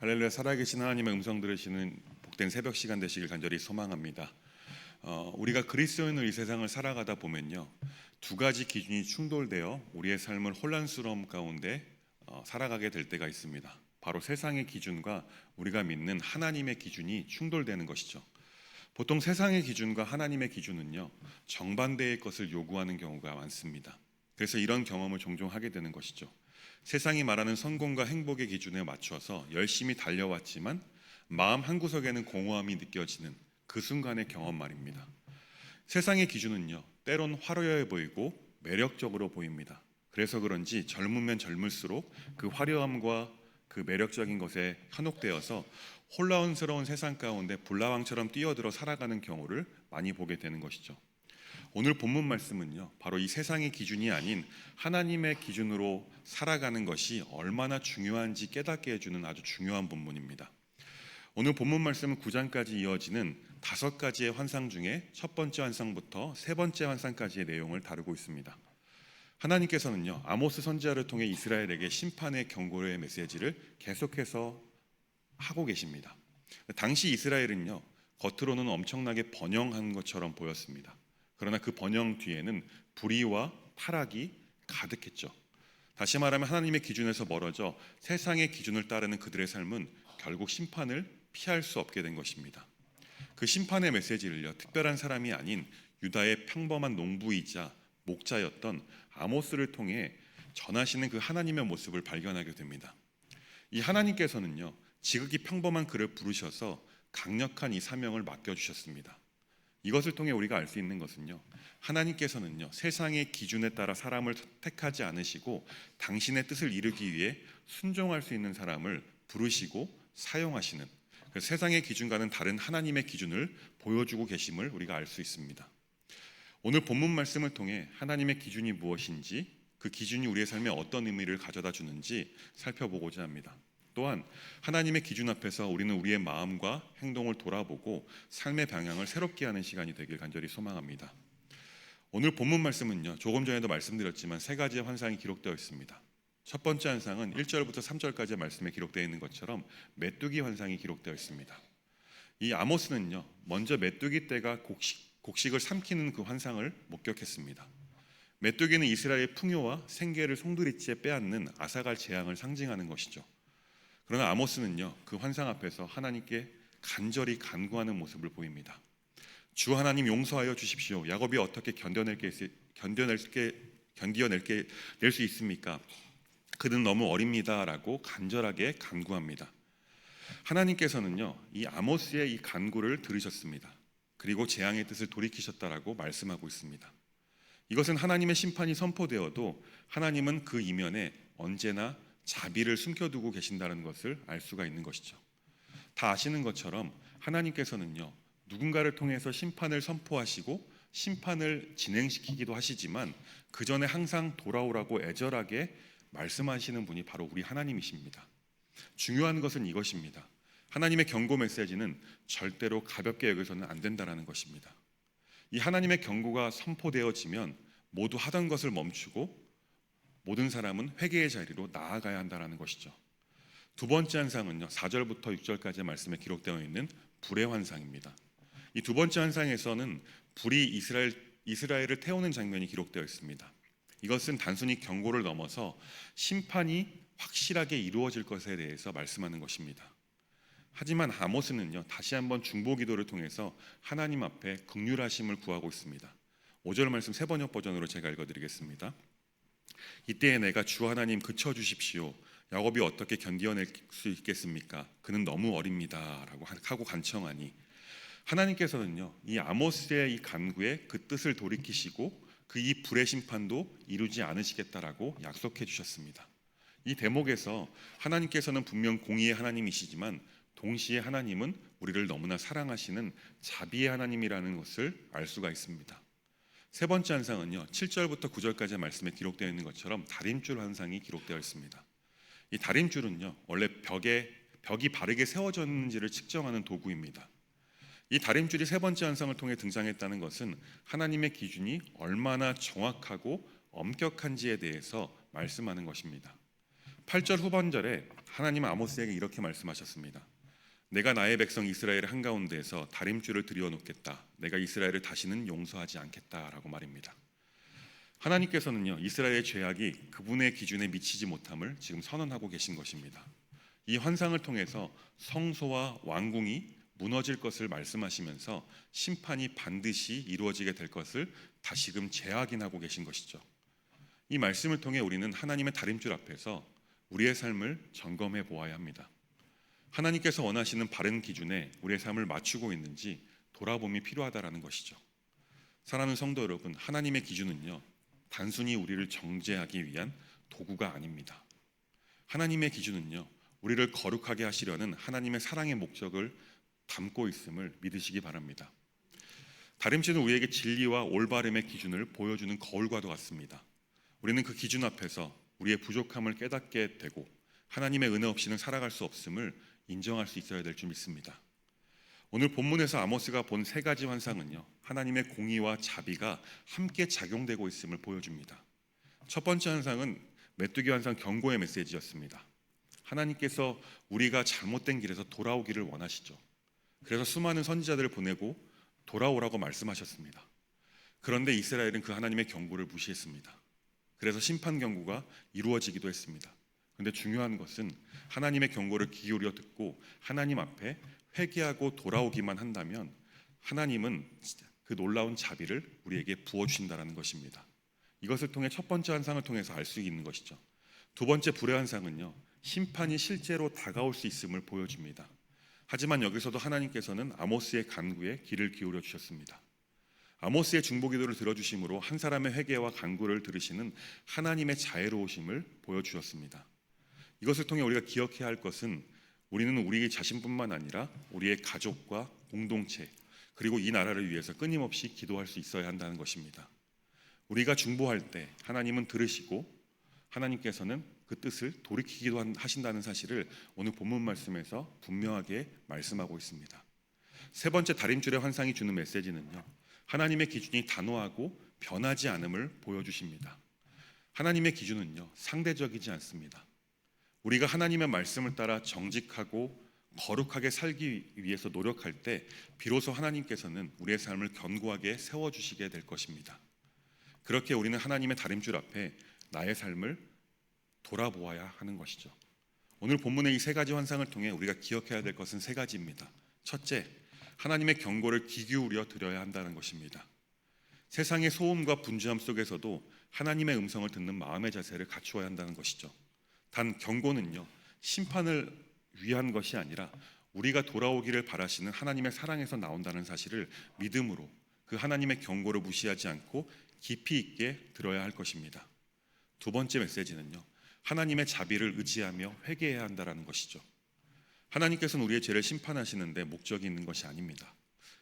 할렐루야 살아계신 하나님의 음성 들으시는 복된 새벽 시간 되시길 간절히 소망합니다. 어, 우리가 그리스도인으로 이 세상을 살아가다 보면요 두 가지 기준이 충돌되어 우리의 삶을 혼란스러움 가운데 어, 살아가게 될 때가 있습니다. 바로 세상의 기준과 우리가 믿는 하나님의 기준이 충돌되는 것이죠. 보통 세상의 기준과 하나님의 기준은요 정반대의 것을 요구하는 경우가 많습니다. 그래서 이런 경험을 종종 하게 되는 것이죠. 세상이 말하는 성공과 행복의 기준에 맞춰서 열심히 달려왔지만 마음 한구석에는 공허함이 느껴지는 그 순간의 경험 말입니다. 세상의 기준은요, 때론 화려해 보이고 매력적으로 보입니다. 그래서 그런지 젊으면 젊을수록 그 화려함과 그 매력적인 것에 현혹되어서 혼란스러운 세상 가운데 불나왕처럼 뛰어들어 살아가는 경우를 많이 보게 되는 것이죠. 오늘 본문 말씀은요, 바로 이 세상의 기준이 아닌 하나님의 기준으로 살아가는 것이 얼마나 중요한지 깨닫게 해주는 아주 중요한 본문입니다. 오늘 본문 말씀은 9장까지 이어지는 다섯 가지의 환상 중에 첫 번째 환상부터 세 번째 환상까지의 내용을 다루고 있습니다. 하나님께서는요, 아모스 선지자를 통해 이스라엘에게 심판의 경고의 메시지를 계속해서 하고 계십니다. 당시 이스라엘은요, 겉으로는 엄청나게 번영한 것처럼 보였습니다. 그러나 그 번영 뒤에는 불의와 타락이 가득했죠. 다시 말하면 하나님의 기준에서 멀어져 세상의 기준을 따르는 그들의 삶은 결국 심판을 피할 수 없게 된 것입니다. 그 심판의 메시지를요, 특별한 사람이 아닌 유다의 평범한 농부이자 목자였던 아모스를 통해 전하시는 그 하나님의 모습을 발견하게 됩니다. 이 하나님께서는요, 지극히 평범한 그를 부르셔서 강력한 이 사명을 맡겨 주셨습니다. 이것을 통해 우리가 알 수 있는 것은요. 하나님께서는요. 세상의 기준에 따라 사람을 택하지 않으시고 당신의 뜻을 이루기 위해 순종할 수 있는 사람을 부르시고 사용하시는 그 세상의 기준과는 다른 하나님의 기준을 보여주고 계심을 우리가 알 수 있습니다. 오늘 본문 말씀을 통해 하나님의 기준이 무엇인지 그 기준이 우리의 삶에 어떤 의미를 가져다 주는지 살펴보고자 합니다. 또한 하나님의 기준 앞에서 우리는 우리의 마음과 행동을 돌아보고 삶의 방향을 새롭게 하는 시간이 되길 간절히 소망합니다. 오늘 본문 말씀은요. 조금 전에도 말씀드렸지만 세 가지의 환상이 기록되어 있습니다. 첫 번째 환상은 1절부터 3절까지의 말씀에 기록되어 있는 것처럼 메뚜기 환상이 기록되어 있습니다. 이 아모스는요. 먼저 메뚜기 떼가 곡식, 곡식을 삼키는 그 환상을 목격했습니다. 메뚜기는 이스라엘의 풍요와 생계를 송두리째 빼앗는 아사갈 재앙을 상징하는 것이죠. 그러나 아모스는요 그 환상 앞에서 하나님께 간절히 간구하는 모습을 보입니다. 주 하나님 용서하여 주십시오. 야곱이 어떻게 견뎌낼 게 견뎌낼 게 견디어낼 게 낼 수 있습니까? 그는 너무 어립니다라고 간절하게 간구합니다. 하나님께서는요 이 아모스의 이 간구를 들으셨습니다. 그리고 재앙의 뜻을 돌이키셨다라고 말씀하고 있습니다. 이것은 하나님의 심판이 선포되어도 하나님은 그 이면에 언제나 자비를 숨겨두고 계신다는 것을 알 수가 있는 것이죠. 다 아시는 것처럼 하나님께서는요 누군가를 통해서 심판을 선포하시고 심판을 진행시키기도 하시지만 그 전에 항상 돌아오라고 애절하게 말씀하시는 분이 바로 우리 하나님이십니다. 중요한 것은 이것입니다. 하나님의 경고 메시지는 절대로 가볍게 여겨서는 안 된다라는 것입니다. 이 하나님의 경고가 선포되어지면 모두 하던 것을 멈추고 모든 사람은 회개의 자리로 나아가야 한다는 것이죠. 두 번째 환상은요. 4절부터 6절까지 말씀에 기록되어 있는 불의 환상입니다. 이 두 번째 환상에서는 불이 이스라엘 이스라엘을 태우는 장면이 기록되어 있습니다. 이것은 단순히 경고를 넘어서 심판이 확실하게 이루어질 것에 대해서 말씀하는 것입니다. 하지만 아모스는요. 다시 한번 중보 기도를 통해서 하나님 앞에 극률하심을 구하고 있습니다. 5절 말씀 세 번역 버전으로 제가 읽어 드리겠습니다. 이때에 내가 주 하나님 그쳐 주십시오. 야곱이 어떻게 견디어낼 수 있겠습니까? 그는 너무 어립니다라고 하고 간청하니 하나님께서는요 이 아모스의 이 간구에 그 뜻을 돌이키시고 그 이 불의 심판도 이루지 않으시겠다라고 약속해 주셨습니다. 이 대목에서 하나님께서는 분명 공의의 하나님이시지만 동시에 하나님은 우리를 너무나 사랑하시는 자비의 하나님이라는 것을 알 수가 있습니다. 세 번째 환상은요. 7절부터 9절까지의 말씀에 기록되어 있는 것처럼 다림줄 환상이 기록되어 있습니다. 이 다림줄은요. 원래 벽에 벽이 바르게 세워졌는지를 측정하는 도구입니다. 이 다림줄이 세 번째 환상을 통해 등장했다는 것은 하나님의 기준이 얼마나 정확하고 엄격한지에 대해서 말씀하는 것입니다. 8절 후반절에 하나님은 아모스에게 이렇게 말씀하셨습니다. 내가 나의 백성 이스라엘 한가운데에서 다림줄을 들여 놓겠다. 내가 이스라엘을 다시는 용서하지 않겠다라고 말입니다. 하나님께서는요 이스라엘의 죄악이 그분의 기준에 미치지 못함을 지금 선언하고 계신 것입니다. 이 환상을 통해서 성소와 왕궁이 무너질 것을 말씀하시면서 심판이 반드시 이루어지게 될 것을 다시금 재확인하고 계신 것이죠. 이 말씀을 통해 우리는 하나님의 다림줄 앞에서 우리의 삶을 점검해 보아야 합니다. 하나님께서 원하시는 바른 기준에 우리의 삶을 맞추고 있는지 돌아봄이 필요하다라는 것이죠. 사랑하는 성도 여러분, 하나님의 기준은요 단순히 우리를 정죄하기 위한 도구가 아닙니다. 하나님의 기준은요 우리를 거룩하게 하시려는 하나님의 사랑의 목적을 담고 있음을 믿으시기 바랍니다. 다림질은 우리에게 진리와 올바름의 기준을 보여주는 거울과도 같습니다. 우리는 그 기준 앞에서 우리의 부족함을 깨닫게 되고 하나님의 은혜 없이는 살아갈 수 없음을 인정할 수 있어야 될 줄 믿습니다. 오늘 본문에서 아모스가 본 세 가지 환상은요. 하나님의 공의와 자비가 함께 작용되고 있음을 보여줍니다. 첫 번째 환상은 메뚜기 환상 경고의 메시지였습니다. 하나님께서 우리가 잘못된 길에서 돌아오기를 원하시죠. 그래서 수많은 선지자들을 보내고 돌아오라고 말씀하셨습니다. 그런데 이스라엘은 그 하나님의 경고를 무시했습니다. 그래서 심판 경고가 이루어지기도 했습니다. 그런데 중요한 것은 하나님의 경고를 귀 기울여 듣고 하나님 앞에 회개하고 돌아오기만 한다면 하나님은 그 놀라운 자비를 우리에게 부어 주신다라는 것입니다. 이것을 통해 첫 번째 환상을 통해서 알 수 있는 것이죠. 두 번째 불의 환상은요. 심판이 실제로 다가올 수 있음을 보여줍니다. 하지만 여기서도 하나님께서는 아모스의 간구에 귀를 기울여 주셨습니다. 아모스의 중보기도를 들어주심으로 한 사람의 회개와 간구를 들으시는 하나님의 자애로우심을 보여주셨습니다. 이것을 통해 우리가 기억해야 할 것은 우리는 우리 자신뿐만 아니라 우리의 가족과 공동체 그리고 이 나라를 위해서 끊임없이 기도할 수 있어야 한다는 것입니다. 우리가 중보할 때 하나님은 들으시고 하나님께서는 그 뜻을 돌이키기도 하신다는 사실을 오늘 본문 말씀에서 분명하게 말씀하고 있습니다. 세 번째 다림줄의 환상이 주는 메시지는요. 하나님의 기준이 단호하고 변하지 않음을 보여주십니다. 하나님의 기준은요. 상대적이지 않습니다. 우리가 하나님의 말씀을 따라 정직하고 거룩하게 살기 위해서 노력할 때 비로소 하나님께서는 우리의 삶을 견고하게 세워 주시게 될 것입니다. 그렇게 우리는 하나님의 다림줄 앞에 나의 삶을 돌아보아야 하는 것이죠. 오늘 본문의 이 세 가지 환상을 통해 우리가 기억해야 될 것은 세 가지입니다. 첫째, 하나님의 경고를 귀 기울여 드려야 한다는 것입니다. 세상의 소음과 분주함 속에서도 하나님의 음성을 듣는 마음의 자세를 갖추어야 한다는 것이죠. 단 경고는요 심판을 위한 것이 아니라 우리가 돌아오기를 바라시는 하나님의 사랑에서 나온다는 사실을 믿음으로 그 하나님의 경고를 무시하지 않고 깊이 있게 들어야 할 것입니다. 두 번째 메시지는요 하나님의 자비를 의지하며 회개해야 한다라는 것이죠. 하나님께서는 우리의 죄를 심판하시는데 목적이 있는 것이 아닙니다.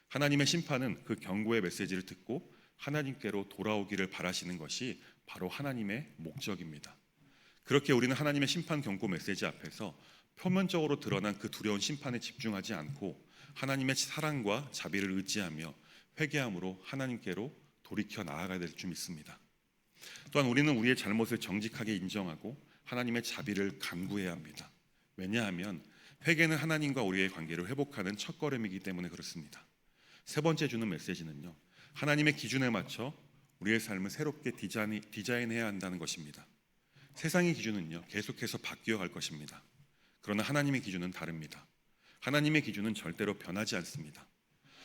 하나님의 심판은 그 경고의 메시지를 듣고 하나님께로 돌아오기를 바라시는 것이 바로 하나님의 목적입니다. 그렇게 우리는 하나님의 심판 경고 메시지 앞에서 표면적으로 드러난 그 두려운 심판에 집중하지 않고 하나님의 사랑과 자비를 의지하며 회개함으로 하나님께로 돌이켜 나아가야 될 줄 믿습니다. 또한 우리는 우리의 잘못을 정직하게 인정하고 하나님의 자비를 간구해야 합니다. 왜냐하면 회개는 하나님과 우리의 관계를 회복하는 첫걸음이기 때문에 그렇습니다. 세 번째 주는 메시지는요. 하나님의 기준에 맞춰 우리의 삶을 새롭게 디자인, 디자인해야 한다는 것입니다. 세상의 기준은요. 계속해서 바뀌어 갈 것입니다. 그러나 하나님의 기준은 다릅니다. 하나님의 기준은 절대로 변하지 않습니다.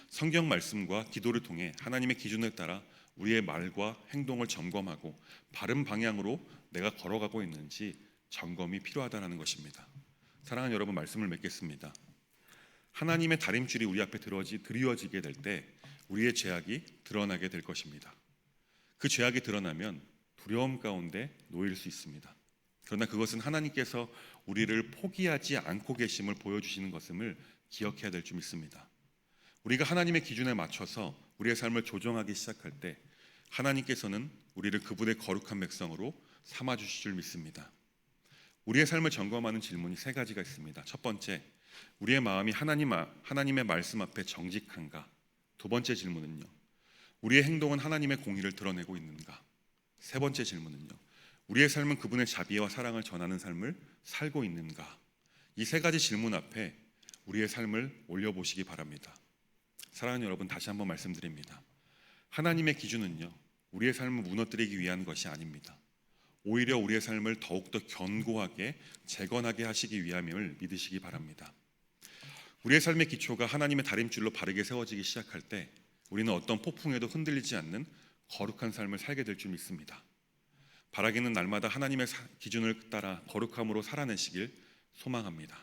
성경 말씀과 기도를 통해 하나님의 기준을 따라 우리의 말과 행동을 점검하고 바른 방향으로 내가 걸어가고 있는지 점검이 필요하다는 것입니다. 사랑하는 여러분 말씀을 맺겠습니다. 하나님의 다림줄이 우리 앞에 드리워지게 될 때 우리의 죄악이 드러나게 될 것입니다. 그 죄악이 드러나면 두려움 가운데 놓일 수 있습니다. 그러나 그것은 하나님께서 우리를 포기하지 않고 계심을 보여주시는 것임을 기억해야 될 줄 믿습니다. 우리가 하나님의 기준에 맞춰서 우리의 삶을 조정하기 시작할 때 하나님께서는 우리를 그분의 거룩한 백성으로 삼아 주실 줄 믿습니다. 우리의 삶을 점검하는 질문이 세 가지가 있습니다. 첫 번째, 우리의 마음이 하나님 하나님의 말씀 앞에 정직한가? 두 번째 질문은요. 우리의 행동은 하나님의 공의를 드러내고 있는가? 세 번째 질문은요. 우리의 삶은 그분의 자비와 사랑을 전하는 삶을 살고 있는가? 이 세 가지 질문 앞에 우리의 삶을 올려보시기 바랍니다. 사랑하는 여러분, 다시 한번 말씀드립니다. 하나님의 기준은요, 우리의 삶을 무너뜨리기 위한 것이 아닙니다. 오히려 우리의 삶을 더욱더 견고하게 재건하게 하시기 위함을 믿으시기 바랍니다. 우리의 삶의 기초가 하나님의 다림줄로 바르게 세워지기 시작할 때 우리는 어떤 폭풍에도 흔들리지 않는 거룩한 삶을 살게 될 줄 믿습니다. 바라기는 날마다 하나님의 사- 기준을 따라 거룩함으로 살아내시길 소망합니다.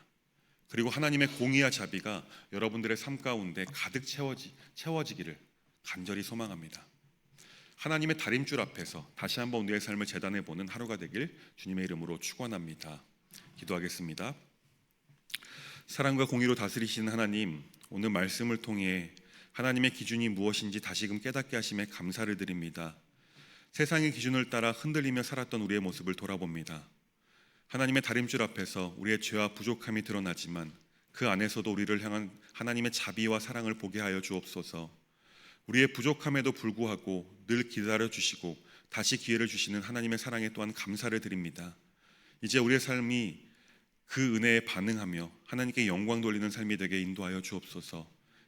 그리고 하나님의 공의와 자비가 여러분들의 삶 가운데 가득 채워지, 채워지기를 간절히 소망합니다. 하나님의 다림줄 앞에서 다시 한번 우리의 삶을 재단해 보는 하루가 되길 주님의 이름으로 축원합니다. 기도하겠습니다. 사랑과 공의로 다스리시는 하나님, 오늘 말씀을 통해 하나님의 기준이 무엇인지 다시금 깨닫게 하심에 감사를 드립니다. 세상의 기준을 따라 흔들리며 살았던 우리의 모습을 돌아봅니다. 하나님의 다림줄 앞에서 우리의 죄와 부족함이 드러나지만 그 안에서도 우리를 향한 하나님의 자비와 사랑을 보게 하여 주옵소서. 우리의 부족함에도 불구하고 늘 기다려 주시고 다시 기회를 주시는 하나님의 사랑에 또한 감사를 드립니다. 이제 우리의 삶이 그 은혜에 반응하며 하나님께 영광 돌리는 삶이 되게 인도하여 주옵소서.